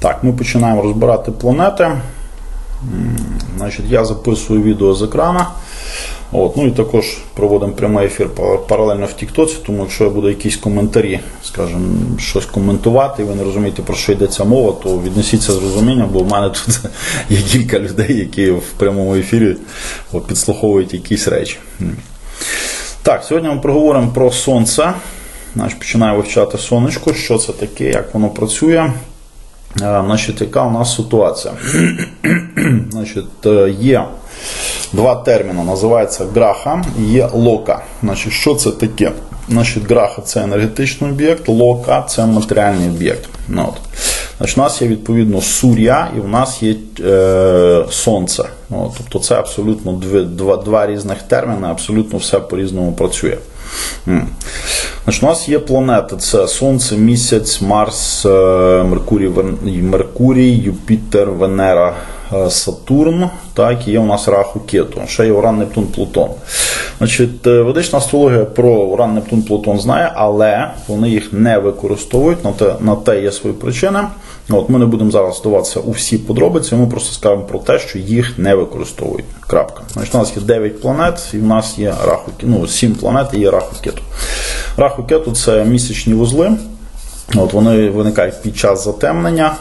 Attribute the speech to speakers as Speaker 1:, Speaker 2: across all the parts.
Speaker 1: Так, ми починаємо розбирати планети. Значить, я записую відео з екрана. От, ну і також проводимо прямий ефір паралельно в Тіктоці, тому якщо я буду якісь коментарі, скажімо, щось коментувати, і ви не розумієте, про що йдеться мова, то віднесіться з розумінням, бо в мене тут є кілька людей, які в прямому ефірі підслуховують якісь речі. Так, сьогодні ми проговоримо про сонце. Починаю вивчати сонечко, що це таке, як воно працює. Е, Значить, яка у нас ситуація? Значить, е, є два терміни, називається граха і є лока. Значить, що це таке? Значить, граха це енергетичний об'єкт, лока це матеріальний об'єкт. Ну, от. Значить, у нас є відповідно сур'я і в нас є е, сонце. От, тобто це абсолютно два, два різних терміни, абсолютно все по-різному працює. Значить, у нас є планети: це Сонце, Місяць, Марс, е, Меркурій, Меркурій, Юпітер, Венера, Сатурн. Так, і є у нас Раху Кету. Ще є Уран, Нептун, Плутон. Значить, е, ведична астрологія про Уран, Нептун, Плутон знає, але вони їх не використовують. На те, на те є свої причини. От ми не будемо зараз вдаватися у всі подробиці, ми просто скажемо про те, що їх не використовують. Крапка. Значить, у нас є 9 планет, і в нас є раху, ну, 7 планет і є раху кету. Раху кету це місячні вузли. От, вони виникають під час затемнення.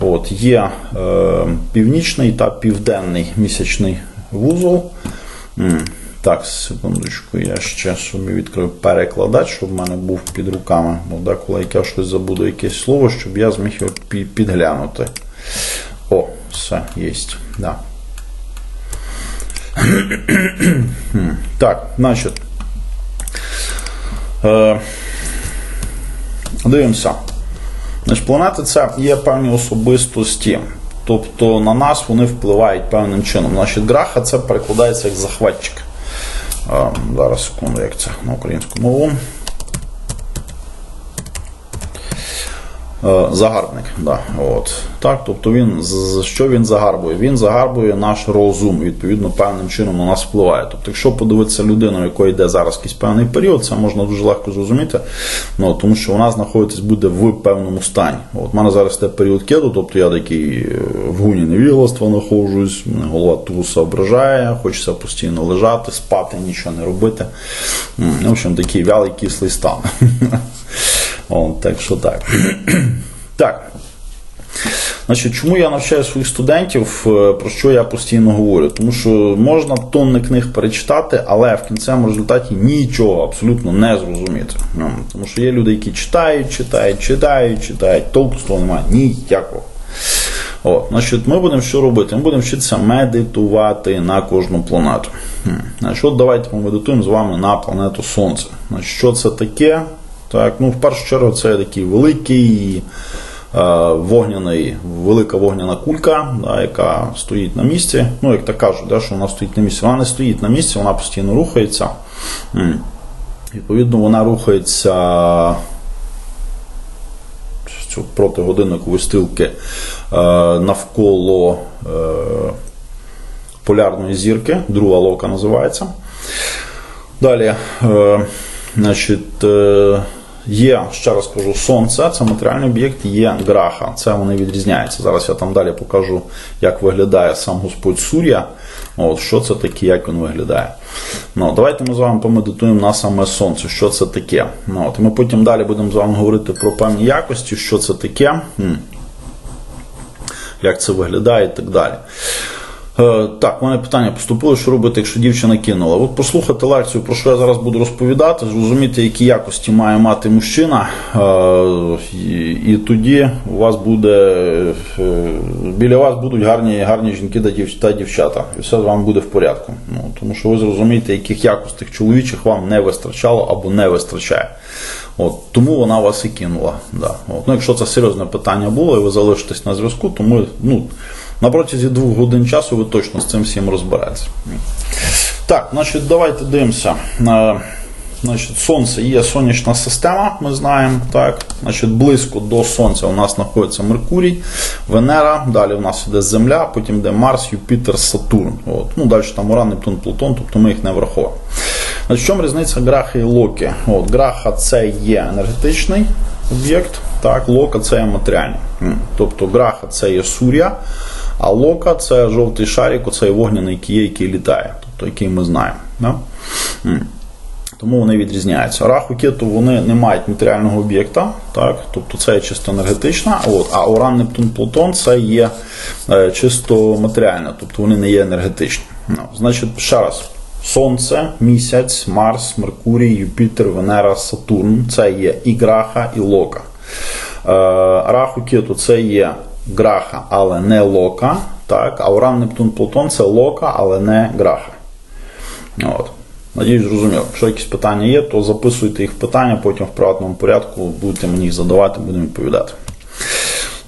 Speaker 1: От, є е, північний та південний місячний вузол. Так, секундочку, я ще собі відкрив перекладач, щоб в мене був під руками. Бо деколи я щось забуду якесь слово, щоб я зміг його підглянути. О, все, є. Да. Так, значить. Е, дивимося. Планети це є певні особистості. Тобто на нас вони впливають певним чином. Значить, граха це перекладається як захватчик. Е, зараз секунду, як це на українську мову. Загарбник, да, от. Так, тобто він що він загарбує? Він загарбує наш розум, відповідно, певним чином на нас впливає. Тобто, якщо подивитися людину, якої йде зараз якийсь певний період, це можна дуже легко зрозуміти, ну, тому що вона знаходитись буде в певному стані. От в мене зараз йде період кеду, тобто я такий е, в гуні невігластва знаходжусь, мене голова туса ображає, хочеться постійно лежати, спати, нічого не робити. В общем, такий вялий кислий стан. О, так що так. так. Значить, чому я навчаю своїх студентів, е, про що я постійно говорю? Тому що можна тонни книг перечитати, але в кінцевому результаті нічого абсолютно не зрозуміти. Ну, Тому що є люди, які читають, читають, читають, читають, толку з того немає ніякого. О, значить, ми будемо що робити? Ми будемо вчитися медитувати на кожну планету. Значить, от давайте помедитуємо з вами на планету Сонце. Значить, що це таке? Так, ну, в першу чергу, це такий великий вогняний, велика вогняна кулька, да, яка стоїть на місці. Ну, як так кажуть, да, що вона стоїть на місці. Вона не стоїть на місці, вона постійно рухається. Відповідно, вона рухається проти годинникової стрілки е, навколо е, полярної зірки, друга лока називається. Далі, е, значить, є, ще раз кажу, сонце, це матеріальний об'єкт, є граха. Це вони відрізняються. Зараз я там далі покажу, як виглядає сам Господь Сур'я. От, що це таке, як він виглядає. Ну, давайте ми з вами помедитуємо на саме сонце, що це таке. Ну, от, і ми потім далі будемо з вами говорити про певні якості, що це таке. Як це виглядає і так далі. Е, Так, у мене питання поступило, що робити, якщо дівчина кинула. От послухати лекцію, про що я зараз буду розповідати, зрозуміти, які якості має мати мужчина, е, і, тоді у вас буде е, біля вас будуть гарні, гарні жінки та та дівчата, і все з вами буде в порядку. Ну, тому що ви зрозумієте, яких якостей чоловічих вам не вистачало або не вистачає. От, тому вона вас і кинула. Да. От. Ну, якщо це серйозне питання було, і ви залишитесь на зв'язку, то ми, ну, на протязі двох годин часу ви точно з цим всім розберетеся. Так, значить, давайте дивимося. Е, Значить, Сонце є сонячна система, ми знаємо. Так? Значить, близько до Сонця у нас знаходиться Меркурій, Венера, далі у нас іде Земля, потім йде Марс, Юпітер, Сатурн. От. Ну, далі там Уран, Нептун, Плутон, тобто ми їх не враховуємо. Значить, в чому різниця Граха і Локі? От, Граха це є енергетичний об'єкт, Так, лока це є матеріальне. Тобто граха це є сур'я, а лока це жовтий шарик, оцей вогняний який який літає, тобто який ми знаємо. Да? Тому вони відрізняються. Раху кету вони не мають матеріального об'єкта, так? тобто це є чисто енергетична, от, а Уран, Нептун, Плутон це є е, чисто матеріальне, тобто вони не є енергетичні. Ну, значить, ще раз. Сонце, місяць, Марс, Меркурій, Юпітер, Венера, Сатурн це є і граха, і лока. Е, Раху кету це є граха, але не лока. Так? А Уран, Нептун, Плутон це лока, але не граха. От. Надіюсь, зрозуміло. Якщо якісь питання є, то записуйте їх в питання, потім в приватному порядку будете мені їх задавати, будемо відповідати.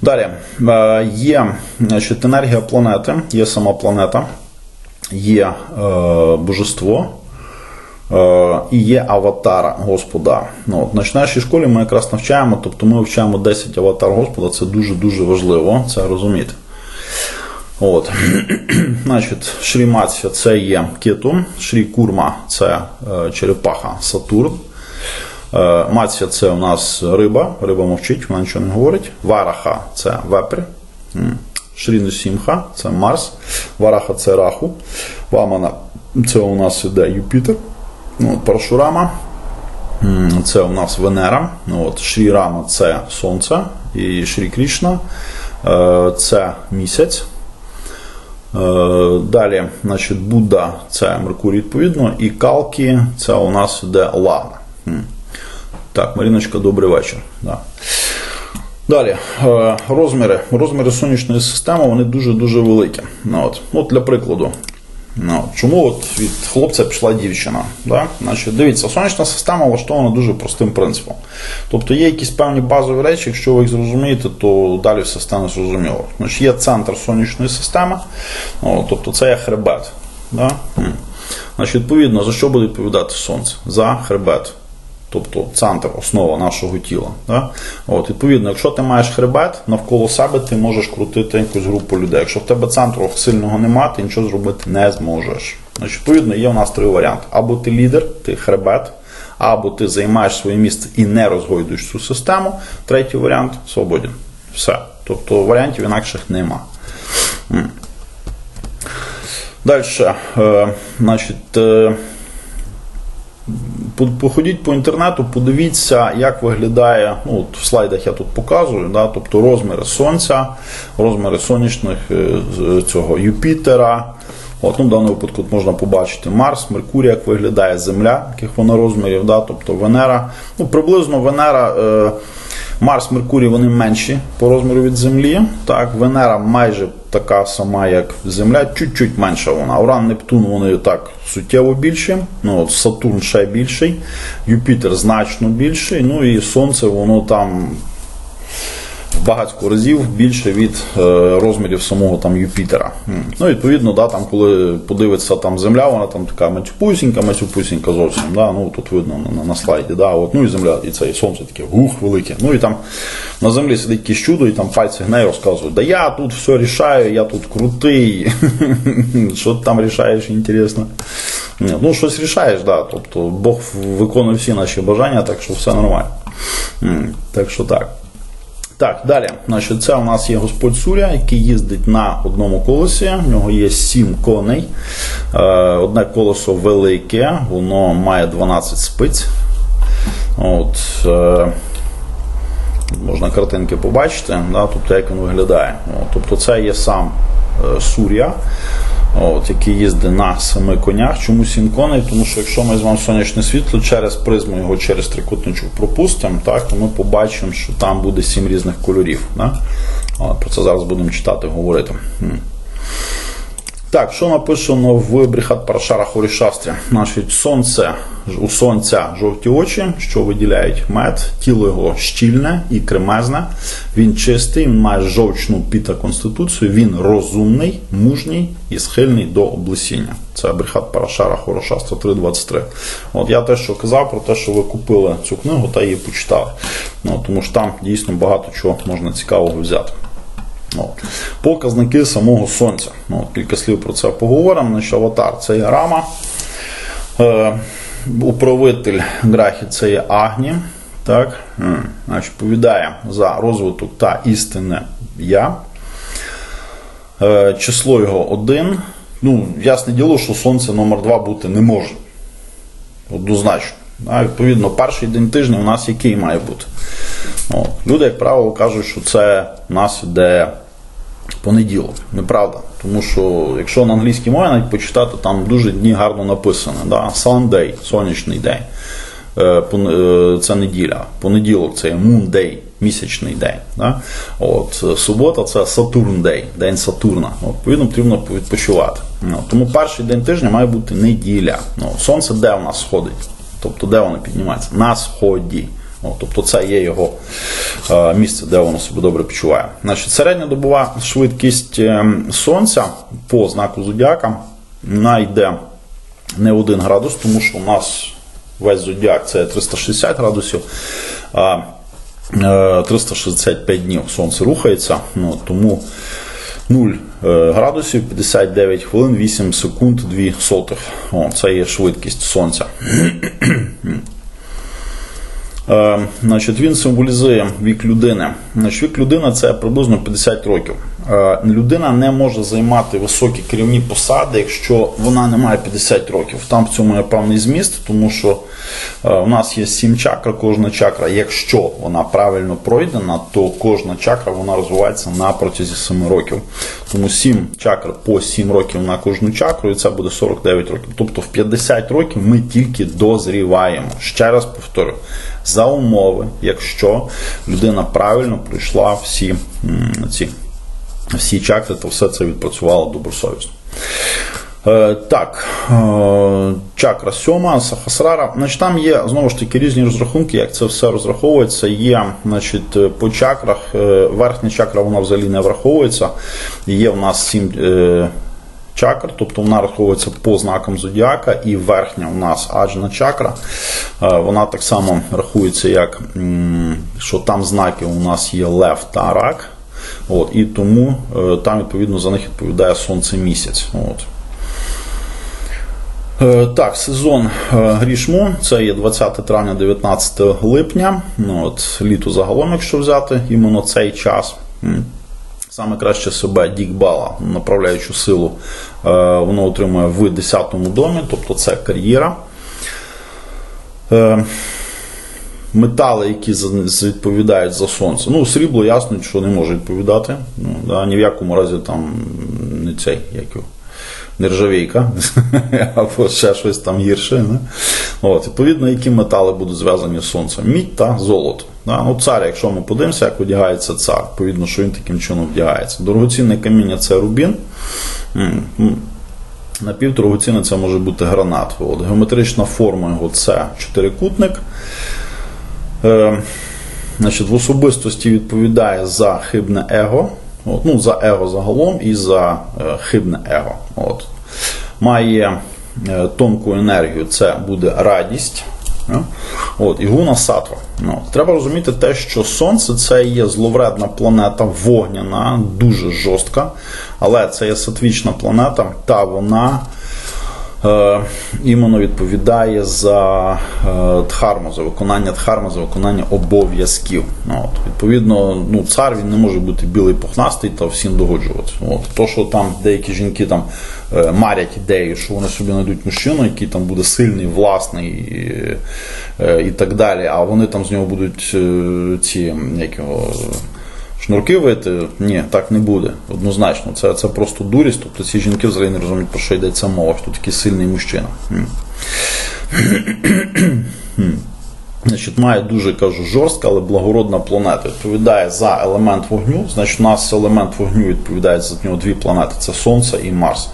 Speaker 1: Далі Е, є значить, енергія планети, є сама планета, є е, божество. І є аватар Господа. Ну, от, значить, в нашій школі ми якраз навчаємо, тобто ми вивчаємо 10 аватар Господа, це дуже-дуже важливо це розуміти. От. Значить, Шрі Мація це є кету, Шрі Курма це е, черепаха Сатурн. Е, Мація це у нас риба, риба мовчить, вона нічого не говорить. Вараха це вепрь. М. Шрі Нусімха це Марс. Вараха це Раху. Вамана це у нас іде Юпітер. Ну, от, Парашурама. Це у нас Венера. Ну, От, Шрі Рама це Сонце. І Шрі Крішна е, це місяць. Е, Далі, значить, Будда це Меркурій, відповідно, і Калки це у нас іде Лана. М. Так, Маріночка, добрий вечір. Да. Далі, е, розміри. Розміри сонячної системи вони дуже-дуже великі. Ну, от. от для прикладу. Ну, чому от від хлопця пішла дівчина? Да? Значить, дивіться, сонячна система влаштована дуже простим принципом. Тобто є якісь певні базові речі, якщо ви їх зрозумієте, то далі все стане зрозуміло. Значить, є центр сонячної системи, ну, тобто це є хребет. Да? Значить, відповідно, за що буде відповідати сонце? За хребет. Тобто центр, основа нашого тіла. Да? От, відповідно, якщо ти маєш хребет, навколо себе ти можеш крутити якусь групу людей. Якщо в тебе центру сильного немає, ти нічого зробити не зможеш. Значить, відповідно, є у нас три варіанти: або ти лідер, ти хребет, або ти займаєш своє місце і не розгойдуєш цю систему. Третій варіант свободен. Все. Тобто варіантів інакших нема. Далі, е, значить. Е, по- Походіть по інтернету, подивіться, як виглядає. Ну, от в слайдах я тут показую, да, тобто розміри Сонця, розміри сонячних е, цього Юпітера. От, ну, в даному випадку можна побачити Марс, Меркурій, як виглядає Земля, яких вона розмірів, да, тобто Венера. Ну, приблизно Венера. Е, Марс, Меркурій вони менші по розміру від Землі. Так, Венера майже така сама, як Земля, чуть-чуть менша вона. Уран, Нептун вони так суттєво більші. Ну, Сатурн ще більший, Юпітер значно більший. Ну і Сонце, воно там багатько разів більше від е, розмірів самого там Юпітера. Ну, відповідно, да, там, коли подивиться там Земля, вона там така матюпусінька, матюпусінька зовсім. Да, ну, тут видно на, на, слайді. Да, от, ну і Земля, і це і сонце таке ух, велике. Ну і там на землі сидить якесь чудо, і там пальці гне і розказують, да я тут все рішаю, я тут крутий. Що ти там рішаєш, інтересно. Ну, щось рішаєш, да. Тобто Бог виконує всі наші бажання, так що все нормально. Так що так. Так, далі. Значить, це у нас є Господь Суря, який їздить на одному колесі. В нього є сім коней. Е, Одне колесо велике, воно має 12 спиць. От, е, можна картинки побачити, да, тобто як він виглядає. Тобто це є сам е, Сур'я, от, який їздить на семи конях. Чому сім коней? Тому що якщо ми візьмемо сонячне світло через призму його через трикутничок пропустимо, так, то ми побачимо, що там буде сім різних кольорів. Да? Про це зараз будемо читати, говорити. Так, що написано в Бріхат Парашара Хорішастрі? Значить, сонце, у сонця жовті очі, що виділяють мед, тіло його щільне і кремезне. Він чистий, має жовчну піта конституцію, він розумний, мужній і схильний до облесіння. Це Бріхат Парашара Хорошастра 3.23. От я те, що казав про те, що ви купили цю книгу та її почитали. Ну, тому що там дійсно багато чого можна цікавого взяти. От. Показники самого сонця. Ну, от Кілька слів про це поговоримо. Значить, аватар це є рама. Е, управитель грахи це є Агні. Так, значить, відповідає за розвиток та істинне я. Е, Число його 1. Ну, ясне діло, що сонце номер 2 бути не може. Однозначно. А, відповідно, перший день тижня у нас який має бути? От. Люди, як правило, кажуть, що це у нас іде понеділок. Неправда. Тому що якщо на англійській мові навіть почитати, там дуже дні гарно написано. Да? Sunday, сонячний день. Е, е, Це неділя. Понеділок це Moon Day, місячний день. Да? От, е, субота це Saturn Day, день Сатурна. От, Відповідно, потрібно відпочивати. Ну, тому перший день тижня має бути неділя. Ну, сонце де у нас сходить? Тобто де воно піднімається? На сході. О, тобто це є його е, місце, де воно себе добре почуває. Значить, середньодобова швидкість е, сонця по знаку зодіака вона йде не 1 градус, тому що у нас весь зодіак це 360 градусів. А е, 365 днів сонце рухається, ну, тому 0 е, градусів 59 хвилин 8 секунд 2 сотих. О, це є швидкість сонця. Е, Значить, він символізує вік людини. Значить, вік людини це приблизно 50 років. Е, Людина не може займати високі керівні посади, якщо вона не має 50 років. Там в цьому є певний зміст, тому що е, у нас є 7 чакр, кожна чакра, якщо вона правильно пройдена, то кожна чакра вона розвивається на протязі 7 років. Тому 7 чакр по 7 років на кожну чакру, і це буде 49 років. Тобто в 50 років ми тільки дозріваємо. Ще раз повторю за умови, якщо людина правильно пройшла всі ці всі чакри, то все це відпрацювало добросовісно. Е, так, е, чакра сьома, сахасрара. Значить, там є знову ж таки різні розрахунки, як це все розраховується. Є значить, по чакрах, е, верхня чакра вона взагалі не враховується. Є в нас сім. Чакр, тобто вона раховується по знакам зодіака, і верхня у нас аджна чакра. Вона так само рахується, як що там знаки у нас є лев та рак. От, і тому е, там відповідно за них відповідає сонце місяць. От. Е, Так, сезон е, грішму це є 20 травня, 19 липня. Ну, от, літо загалом, якщо взяти іменно цей час. Саме краще себе Дікбала, направляючу силу, воно отримує в 10-му домі, тобто це кар'єра. Метали, які відповідають за сонце. Ну, срібло ясно, що не може відповідати. Ну, да, ні в якому разі там не цей, як його, нержавійка, або ще щось там гірше. Не? От, відповідно, які метали будуть зв'язані з сонцем? Мідь та золото. Да? Ну, цар, якщо ми подивимося, як одягається цар, відповідно, що він таким чином вдягається. Дорогоцінне каміння це рубін. Напівдорогоцінне це може бути гранат. От, геометрична форма його це чотирикутник. Е, значить, в особистості відповідає за хибне его. От, ну, за его загалом і за е, хибне его. От. Має е, тонку енергію, це буде радість. От, і гуна сатва. Ну, треба розуміти те, що Сонце це є зловредна планета, вогняна, дуже жорстка, але це є сатвічна планета, та вона іменно відповідає за е, дхарму, за виконання дхарми, за виконання обов'язків. Ну, От, відповідно, ну, цар він не може бути білий пухнастий та всім догоджувати. От, то, що там деякі жінки там е, марять ідею, що вони собі знайдуть мужчину, який там буде сильний, власний і, е, і так далі, а вони там з нього будуть е, ці як його, шнурки вити, ні, так не буде. Однозначно. Це, це просто дурість. Тобто ці жінки взагалі не розуміють, про що йдеться мова, що такий сильний мужчина. Значить, має дуже кажу жорстка, але благородна планета. Відповідає за елемент вогню. Значить, у нас елемент вогню відповідає за нього дві планети: це Сонце і Марс.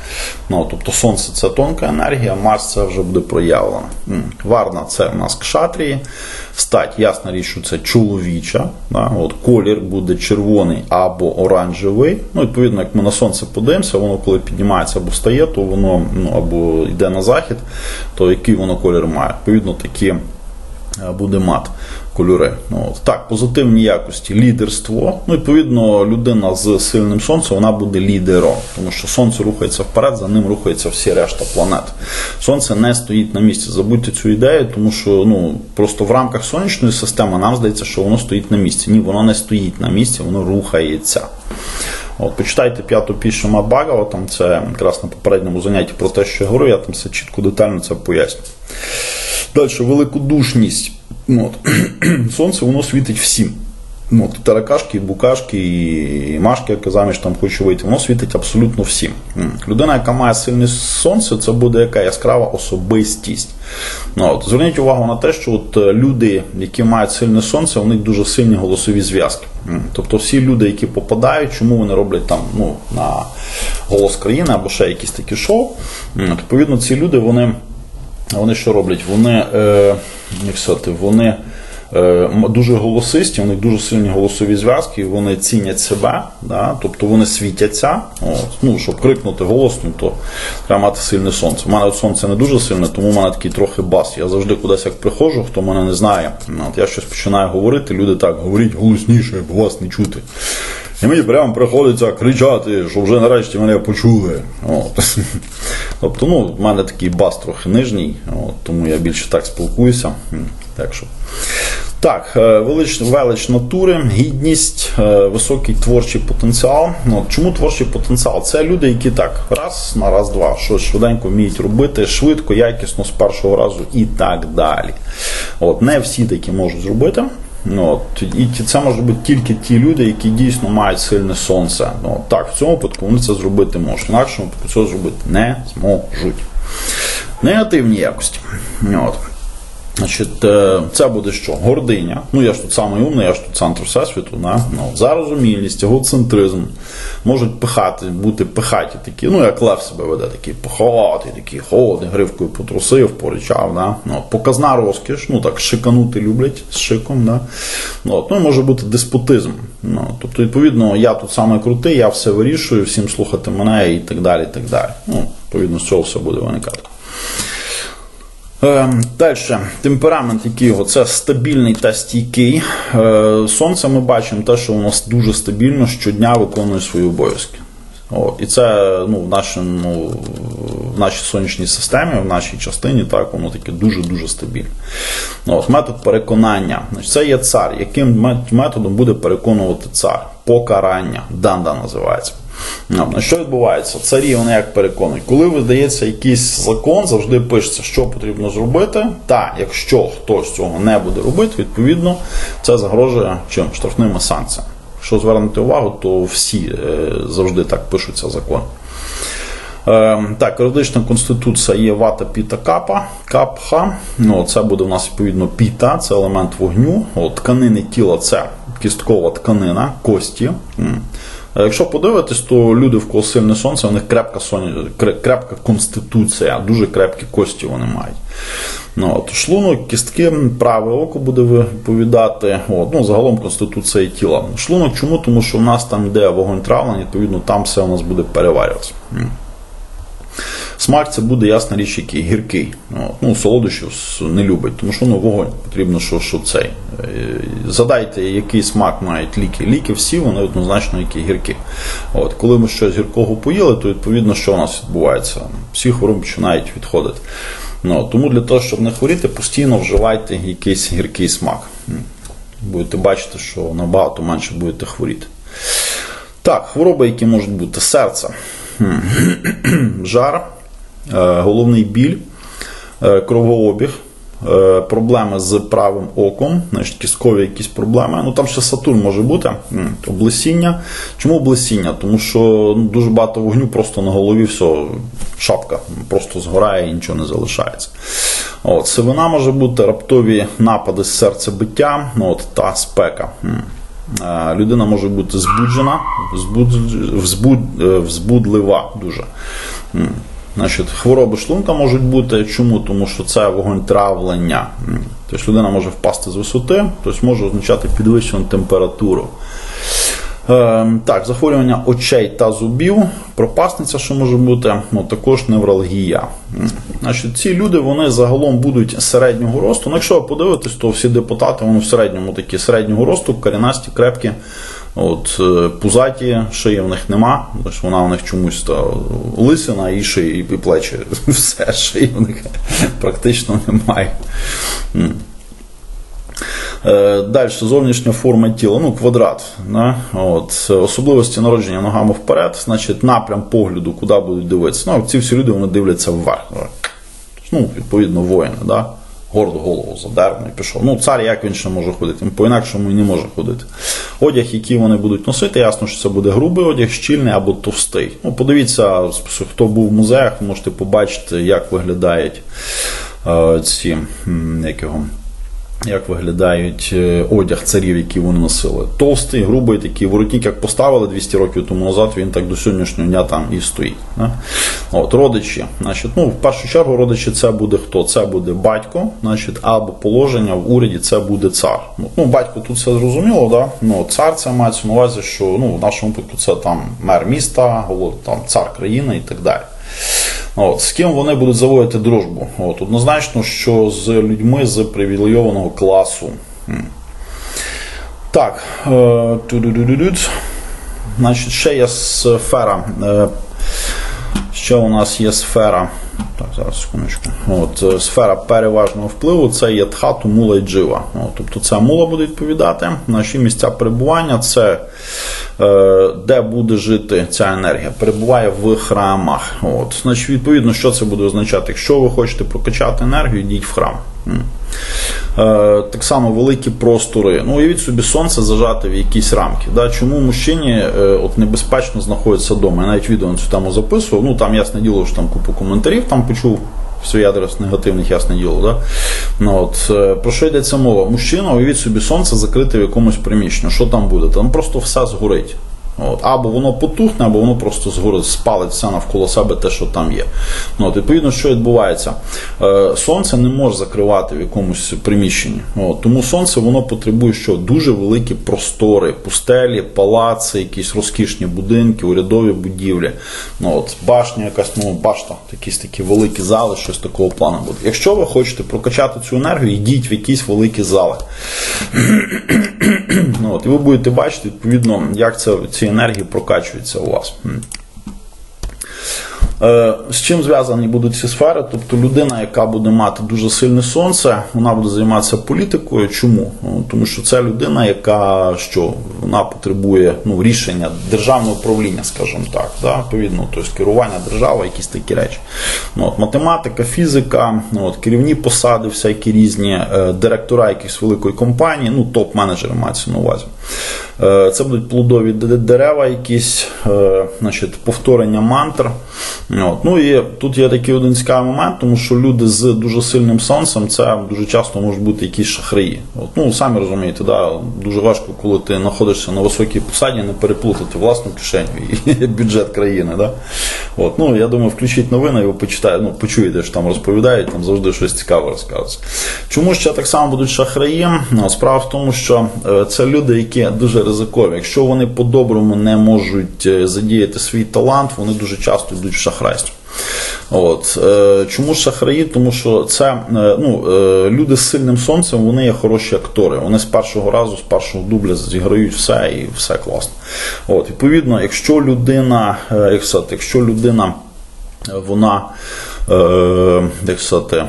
Speaker 1: Ну, тобто Сонце це тонка енергія, Марс це вже буде проявлено. Варна це у нас кшатрії. Стать, ясна річ, що це чоловіча. Да? От, колір буде червоний або оранжевий. Ну, відповідно, як ми на сонце подивимося, воно коли піднімається або встає, то воно ну, або йде на захід, то який воно колір має. Відповідно, такі буде мат. кольори. Ну. Так, позитивні якості лідерство. Ну, відповідно, людина з сильним сонцем вона буде лідером, тому що сонце рухається вперед, за ним рухається всі решта планет. Сонце не стоїть на місці. Забудьте цю ідею, тому що ну просто в рамках сонячної системи нам здається, що воно стоїть на місці. Ні, воно не стоїть на місці, воно рухається. От, почитайте п'яту пісню Мабагава, там це якраз на попередньому занятті про те, що я говорю, я там все чітко детально це поясню. Далі, великодушність. Ну, От. Сонце воно світить всім. Ну, таракашки, букашки, і машки, яка заміж там хоче вийти, воно світить абсолютно всім. Людина, яка має сильне сонце, це буде яка яскрава особистість. Ну, от, зверніть увагу на те, що от люди, які мають сильне сонце, у них дуже сильні голосові зв'язки. Тобто всі люди, які попадають, чому вони роблять там ну, на голос країни або ще якісь такі шоу, відповідно, ці люди, вони. Вони що роблять? Вони, е, як сказати, вони е, дуже голосисті, у них дуже сильні голосові зв'язки, вони цінять себе, да? тобто вони світяться. От, ну, щоб крикнути голосно, то треба мати сильне сонце. У мене от сонце не дуже сильне, тому в мене такий трохи бас. Я завжди кудись як приходжу, хто мене не знає. От, я щось починаю говорити, люди так говоріть голосніше, бо вас не чути. І мені прямо приходиться кричати, що вже нарешті мене почули. От. Тобто, ну, в мене такий бас трохи нижній, от, тому я більше так спілкуюся. Так що. Так, е, велич, велич натури, гідність, е, високий творчий потенціал. От чому творчий потенціал? Це люди, які так, раз на раз, два, щось швиденько вміють робити, швидко, якісно з першого разу і так далі. От, не всі такі можуть зробити. Ну, от, і це можуть бути тільки ті люди, які дійсно мають сильне сонце. Ну, так, в цьому випадку вони це зробити можуть. В інакшому випадку цього зробити не зможуть. Негативні якості. От. Значить, це буде що? Гординя. Ну я ж тут самий умний, я ж тут центр всесвіту. Да? Ну, зарозумілість, егоцентризм. Можуть пихати, бути пихаті такі, ну як лев себе веде, такий пихатий, такий холодний, гривкою потрусив, поричав. Да? Ну, показна розкіш, ну так, шиканути люблять з шиком. Да? Ну, от, ну може бути деспотизм. Ну, тобто, відповідно, я тут саме крутий, я все вирішую, всім слухати мене і так далі. і так далі. Ну, Відповідно, з цього все буде виникати. Е, Далі, темперамент, який його стабільний та стійкий. Е, Сонце ми бачимо те, що воно дуже стабільно щодня виконує свої обов'язки. О, і це ну, в, нашому, в нашій сонячній системі, в нашій частині, так, воно таке дуже-дуже стабільне. От, метод переконання. Це є цар. Яким методом буде переконувати цар? Покарання. Данда називається. Ну, що відбувається? Царі вони як переконують. Коли видається якийсь закон, завжди пишеться, що потрібно зробити. Та якщо хтось цього не буде робити, відповідно це загрожує чим штрафними санкціями. Якщо звернути увагу, то всі е, завжди так пишуться закон. Е, так, юридична конституція є вата піта капа, капха. Ну, це буде в нас відповідно піта, це елемент вогню. От, тканини тіла це кісткова тканина, кості. Якщо подивитись, то люди, в кого сильне сонце, у них крепка, соня- крепка конституція, дуже крепкі кості вони мають. Ну, от, шлунок, кістки, праве око буде відповідати. От, ну, загалом конституція тіла. Шлунок чому? Тому що в нас там йде вогонь травлення, відповідно, там все у нас буде переварюватися. Смак це буде ясна річ, який гіркий. Ну, солодощів не любить, тому що ну, вогонь потрібно, що, що цей. Е, Задайте, який смак мають ліки. Ліки всі, вони однозначно які гіркі. От. Коли ми щось гіркого поїли, то відповідно, що у нас відбувається? Всі хвороби починають відходити. Ну, тому для того, щоб не хворіти, постійно вживайте якийсь гіркий смак. Будете бачити, що набагато менше будете хворіти. Так, хвороби, які можуть бути серце, жар, головний біль, е, кровообіг, е, проблеми з правим оком, значить, кісткові якісь проблеми. Ну там ще Сатурн може бути, облесіння. Чому облесіння? Тому що ну, дуже багато вогню просто на голові все, шапка просто згорає і нічого не залишається. От, сивина може бути раптові напади з серцебиття ну, от, та спека. Е, Людина може бути збуджена, взбуд, взбуд, е, взбудлива дуже. Значить, хвороби шлунка можуть бути. Чому? Тому що це вогонь травлення. Тобто людина може впасти з висоти, тобто може означати підвищену температуру. Е, так, захворювання очей та зубів, пропасниця, що може бути, ну, також невралгія. Значить, ці люди вони загалом будуть середнього росту. Ну, якщо ви подивитесь, то всі депутати вони в середньому такі середнього росту, корінасті, крепкі. От, е, пузаті, шиї в них нема, тобто вона в них чомусь та лисина і шиї, і плечі. Все, шиї в них практично немає. Е, Далі зовнішня форма тіла, ну, квадрат. Да? От, особливості народження ногами вперед, значить, напрям погляду, куди будуть дивитися. Ну, ці всі люди вони дивляться вверх. Ну, відповідно, воїни, да? Гордо голову задерну і пішов. Ну, цар як він ще може ходити? Він по-інакшому і не може ходити. Одяг, який вони будуть носити, ясно, що це буде грубий одяг, щільний або товстий. Ну, подивіться, хто був в музеях, можете побачити, як виглядають е, ці як його, як виглядають е, одяг царів, які вони носили. Товстий, грубий такий воротник, як поставили 200 років тому назад, він так до сьогоднішнього дня там і стоїть. Да? От, родичі. Значить, ну, в першу чергу, родичі це буде хто? Це буде батько, значить, або положення в уряді це буде цар. Ну, батько тут все зрозуміло, да? ну, цар це мається на увазі, що ну, в нашому випадку це там мер міста, голод, там, цар країни і так далі. От, з ким вони будуть заводити дружбу? От, однозначно, що з людьми з привілейованого класу. Так. Е. Значить, ще є сфера. Ще у нас є сфера. Так, зараз секундочку. От, е, сфера переважного впливу це є тхату, мула і джива. От, тобто ця мула буде відповідати. Наші місця перебування це е, де буде жити ця енергія. Перебуває в храмах. От, значить, відповідно, що це буде означати? Якщо ви хочете прокачати енергію, йдіть в храм. Е, так само великі простори. Ну, уявіть собі, сонце зажати в якісь рамки. Да? Чому мужчині е, от небезпечно знаходитися вдома? Я навіть відео на цю тему записував. Ну там ясне діло, що там купу коментарів там почув. Свій адрес негативних, ясне діло, да? ну, от, е, про що йдеться мова? Мужчина, уявіть собі, сонце закрите в якомусь приміщенні. Що там буде? Там просто все згорить. От, або воно потухне, або воно просто згорить, спалить все навколо себе те, що там є. Ну, от, Відповідно, що відбувається? Е, сонце не може закривати в якомусь приміщенні. От, тому сонце воно потребує що? Дуже великі простори, пустелі, палаци, якісь розкішні будинки, урядові будівлі. Ну, от, Башня, якась ну, башта, якісь такі великі зали, щось такого плану буде. Якщо ви хочете прокачати цю енергію, йдіть в якісь великі зали. ну, от, І ви будете бачити, відповідно, як це, ці енергії прокачується у вас. Е, З чим зв'язані будуть ці сфери? Тобто людина, яка буде мати дуже сильне сонце, вона буде займатися політикою. Чому? Ну, Тому що це людина, яка що вона потребує ну, рішення державного управління, скажімо так, да? відповідно, тобто керування держави, якісь такі речі. Ну, от, Математика, фізика, ну, от, керівні посади, всякі різні, е, директора якихось великої компанії, ну топ-менеджери мається на увазі. Е, Це будуть плодові дерева, якісь, значить, повторення мантр. От. Ну і тут є такий один цікавий момент, тому що люди з дуже сильним сонцем це дуже часто можуть бути якісь шахраї. От. Ну, самі розумієте, да, дуже важко, коли ти знаходишся на високій посаді, не переплутати власну кишеню і бюджет країни. Да? От. Ну, я думаю, включіть новини і ви почитаєте, ну, почуєте, що там розповідають, там завжди щось цікаве розказується. Чому ще так само будуть шахраї? Ну, справа в тому, що е, це люди, які дуже ризикові. Якщо вони по-доброму не можуть е, задіяти свій талант, вони дуже часто йдуть в шахрайство. От. Е, Чому шахраї? Тому що це е, ну, е, люди з сильним сонцем, вони є хороші актори. Вони з першого разу, з першого дубля зіграють все і все класно. От. Відповідно, якщо людина, як сказати, якщо людина вона, як сказати,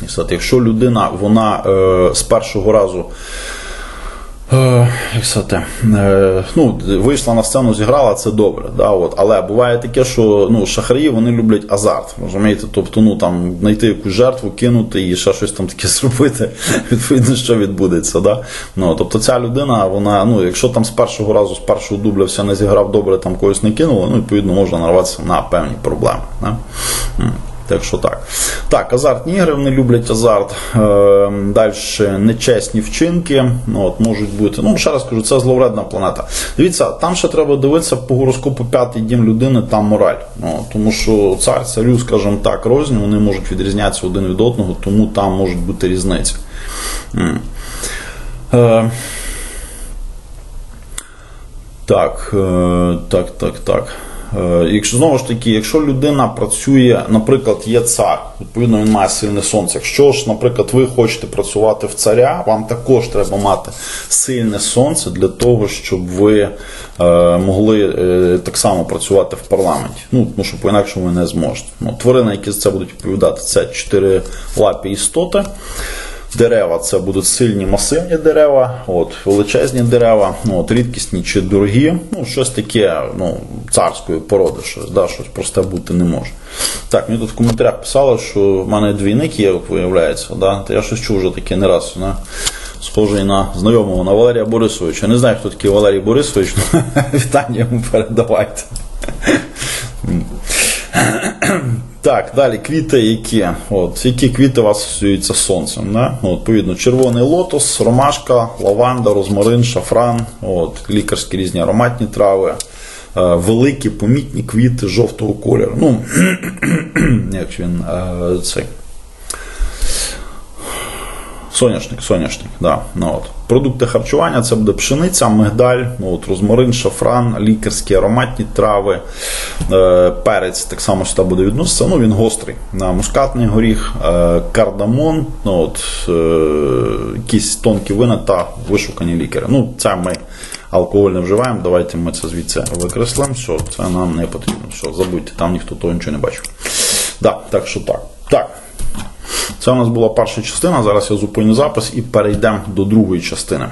Speaker 1: як сказати, якщо людина вона з першого разу. Е, Як сказати, е, ну, вийшла на сцену, зіграла, це добре. Да, от. Але буває таке, що ну, шахраї вони люблять азарт. Розумієте? Тобто, ну там знайти якусь жертву, кинути і ще щось там таке зробити, відповідно, що відбудеться. Да? Ну, тобто ця людина, вона, ну, якщо там з першого разу, з першого дубля все не зіграв добре, там когось не кинуло, ну, відповідно, можна нарватися на певні проблеми. Да? Так що так. Так, азартні ігри вони люблять азарт. Е, Далі нечесні вчинки. Ну, от, можуть бути. Ну, ще раз кажу, це зловредна планета. Дивіться, там ще треба дивитися по гороскопу п'ятий дім людини, там мораль. Ну, тому що цар, царю, скажімо так, розні, вони можуть відрізнятися один від одного, тому там можуть бути різниці. М. Е, Так, е, так, так, так. Е, Якщо знову ж таки, якщо людина працює, наприклад, є цар, відповідно він має сильне сонце. Якщо ж, наприклад, ви хочете працювати в царя, вам також треба мати сильне сонце для того, щоб ви е, могли е, так само працювати в парламенті. Ну, тому що по-інакшому ви не зможете. Ну, тварини, які за це будуть відповідати, це чотири лапі істоти. Дерева це будуть сильні масивні дерева, от, величезні дерева, ну, от, рідкісні чи дорогі, ну, щось таке ну, царської породи, щось, да, щось просте бути не може. Так, мені тут в коментарях писали, що в мене двійник є, виявляється. Да? Та я щось чув вже таке не раз. Да? Схожий на знайомого на Валерія Борисовича. Не знаю, хто такий Валерій Борисович, але вітання йому передавайте. Так, далі квіти, які. От, які квіти у вас асоціюються з сонцем. Да? Ну, відповідно, червоний лотос, ромашка, лаванда, розмарин, шафран, от, лікарські різні ароматні трави, е, великі помітні квіти жовтого кольору. Ну, як він е, цей. Соняшник, соняшник, да. Ну, от. Продукти харчування це буде пшениця, мигдаль, ну, от, розмарин, шафран, лікарські ароматні трави, е, перець так само сюди буде відноситися. Ну, він гострий. На мускатний горіх, е, кардамон, ну, от, е, якісь тонкі вина та вишукані лікари. Ну, це ми алкоголь не вживаємо. Давайте ми це звідси викреслимо. Все, це нам не потрібно. Все, забудьте, там ніхто того нічого не бачив. Да, так що так. Так. Це у нас була перша частина. Зараз я зупиню запис і перейдемо до другої частини.